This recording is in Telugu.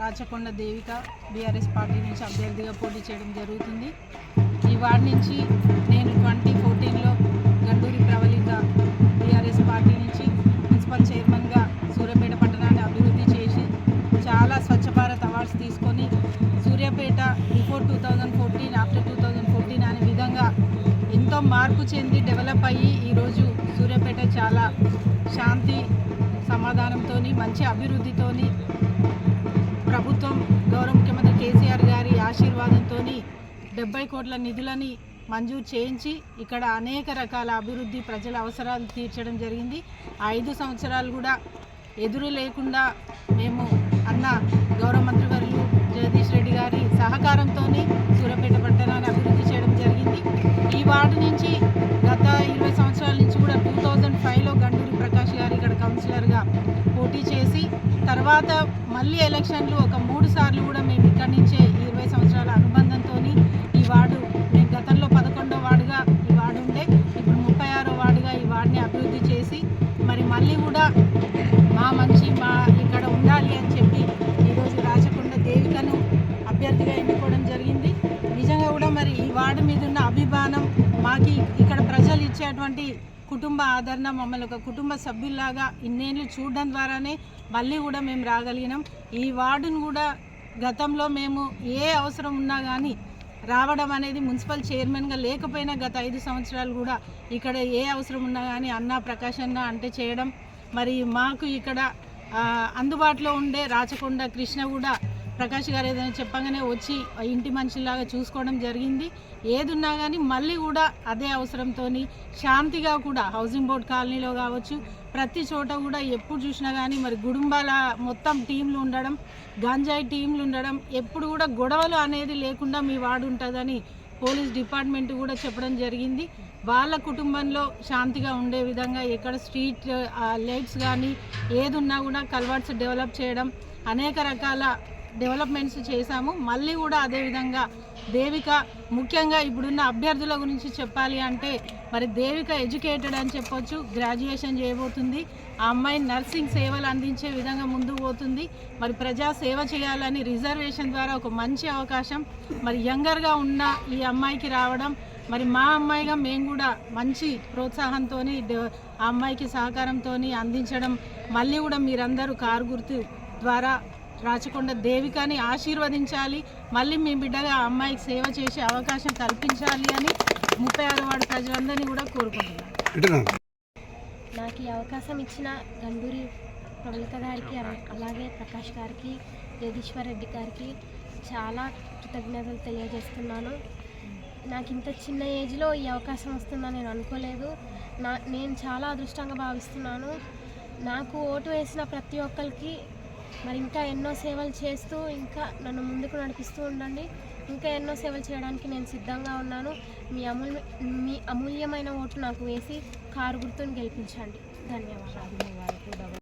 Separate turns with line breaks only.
రాచకొండ దేవిక బీఆర్ఎస్ పార్టీ నుంచి అభ్యర్థిగా పోటీ చేయడం జరుగుతుంది. ఈ వార్డు నుంచి నేను ట్వంటీ ఫోర్టీన్లో గండూరి ప్రవళిక బీఆర్ఎస్ పార్టీ నుంచి మున్సిపల్ చైర్మన్గా సూర్యాపేట పట్టణాన్ని అభివృద్ధి చేసి చాలా స్వచ్ఛ భారత్ అవార్డ్స్ తీసుకొని Suryapet before two thousand fourteen after two thousand fourteen అనే విధంగా ఎంతో మార్పు చెంది డెవలప్ అయ్యి ఈరోజు సూర్యాపేట చాలా శాంతి సమాధానంతో మంచి అభివృద్ధితోని ప్రభుత్వం గౌరవ ముఖ్యమంత్రి కేసీఆర్ గారి ఆశీర్వాదంతో డెబ్బై కోట్ల నిధులని మంజూరు చేయించి ఇక్కడ అనేక రకాల అభివృద్ధి ప్రజల అవసరాలు తీర్చడం జరిగింది. ఐదు సంవత్సరాలు కూడా ఎదురు లేకుండా మేము అన్న గౌరవ మంత్రివర్యులు జగదీష్ రెడ్డి గారి సహకారంతో సూర్యాపేట పట్టణాన్ని అభివృద్ధి చేయడం జరిగింది. ఈ వార్డు నుంచి గత ఇరవై సంవత్సరాల నుంచి కూడా టూ థౌజండ్ ఫైవ్లో గండూరి ప్రకాష్ గారు ఇక్కడ కౌన్సిలర్గా పోటీ చేసి తర్వాత మళ్ళీ ఎలక్షన్లు ఒక మూడు సార్లు కూడా మేము ఇక్కడి నుంచే ఇరవై సంవత్సరాల అనుబంధంతో ఈ వార్డు మేము గతంలో పదకొండో వార్డుగా ఈ వార్డు ఉండే ఇప్పుడు ముప్పై ఆరో వార్డుగా ఈ వార్డుని అభివృద్ధి చేసి మరి మళ్ళీ కూడా మా మంచి మా ఇక్కడ ఉండాలి అని చెప్పి ఈరోజు రాచకొండ దేవికను అభ్యర్థిగా ఎన్నుకోవడం జరిగింది. నిజంగా కూడా మరి ఈ వార్డు మీద ఉన్న అభిమానం మాకి ఇక్కడ ప్రజలు ఇచ్చేటువంటి కుటుంబ ఆదరణ మమ్మల్ని ఒక కుటుంబ సభ్యుల్లాగా ఇన్నేళ్ళు చూడడం ద్వారానే మళ్ళీ కూడా మేము రాగలిగినాం. ఈ వార్డును కూడా గతంలో మేము ఏ అవసరం ఉన్నా కానీ రావడం అనేది మున్సిపల్ చైర్మన్గా లేకపోయినా గత ఐదు సంవత్సరాలు కూడా ఇక్కడ ఏ అవసరం ఉన్నా కానీ అన్న ప్రకాష్ అన్న అంటే చేయడం. మరి మాకు ఇక్కడ అందుబాటులో ఉండే రాచకొండ కృష్ణ కూడా ప్రకాష్ గారు ఏదైనా చెప్పగానే వచ్చి ఇంటి మనిషిలాగా చూసుకోవడం జరిగింది. ఏదున్నా కానీ మళ్ళీ కూడా అదే అవసరంతో శాంతిగా కూడా హౌసింగ్ బోర్డ్ కాలనీలో కావచ్చు ప్రతి చోట కూడా ఎప్పుడు చూసినా కానీ మరి గుడుంబాల మొత్తం టీంలు ఉండడం గంజాయి టీంలు ఉండడం ఎప్పుడు కూడా గొడవలు అనేది లేకుండా మీ వాడు ఉంటుందని పోలీస్ డిపార్ట్మెంట్ కూడా చెప్పడం జరిగింది. వాళ్ళ కుటుంబంలో శాంతిగా ఉండే విధంగా ఎక్కడ స్ట్రీట్ లైట్స్ కానీ ఏదున్నా కూడా కల్వర్ట్స్ డెవలప్ చేయడం అనేక రకాల డెవలప్మెంట్స్ చేశాము. మళ్ళీ కూడా అదేవిధంగా దేవిక ముఖ్యంగా ఇప్పుడున్న అభ్యర్థుల గురించి చెప్పాలి అంటే మరి దేవిక ఎడ్యుకేటెడ్ అని చెప్పొచ్చు గ్రాడ్యుయేషన్ చేయబోతుంది. ఆ అమ్మాయి నర్సింగ్ సేవలు అందించే విధంగా ముందుకు పోతుంది. మరి ప్రజా సేవ చేయాలని రిజర్వేషన్ ద్వారా ఒక మంచి అవకాశం మరి యంగర్గా ఉన్న ఈ అమ్మాయికి రావడం మరి మా అమ్మాయిగా మేము కూడా మంచి ప్రోత్సాహంతో ఆ అమ్మాయికి సహకారంతో అందించడం మళ్ళీ కూడా మీరందరూ కారు గుర్తు ద్వారా రాచకొండ దేవికని ఆశీర్వదించాలి. మళ్ళీ మీ బిడ్డగా ఆ అమ్మాయికి సేవ చేసే అవకాశం కల్పించాలి అని ముప్పై ఆరు వార్డు ప్రజలందరినీ కూడా కోరుకుంటున్నాను
నాకు ఈ అవకాశం ఇచ్చిన గండూరి ప్రవళిక గారికి అలా- అలాగే ప్రకాష్ గారికి జగదీశ్వర్ రెడ్డి గారికి చాలా కృతజ్ఞతలు తెలియజేస్తున్నాను. నాకు ఇంత చిన్న ఏజ్లో ఈ అవకాశం వస్తుందని నేను అనుకోలేదు. నా నేను చాలా అదృష్టంగా భావిస్తున్నాను. నాకు ఓటు వేసిన ప్రతి ఒక్కరికి మరి ఇంకా ఎన్నో సేవలు చేస్తూ ఇంకా నన్ను ముందుకు నడిపిస్తూ ఉండండి. ఇంకా ఎన్నో సేవలు చేయడానికి నేను సిద్ధంగా ఉన్నాను. మీ అమూల్య మీ అమూల్యమైన ఓటు నాకు వేసి కారు గుర్తుని గెలిపించండి. ధన్యవాదాలు.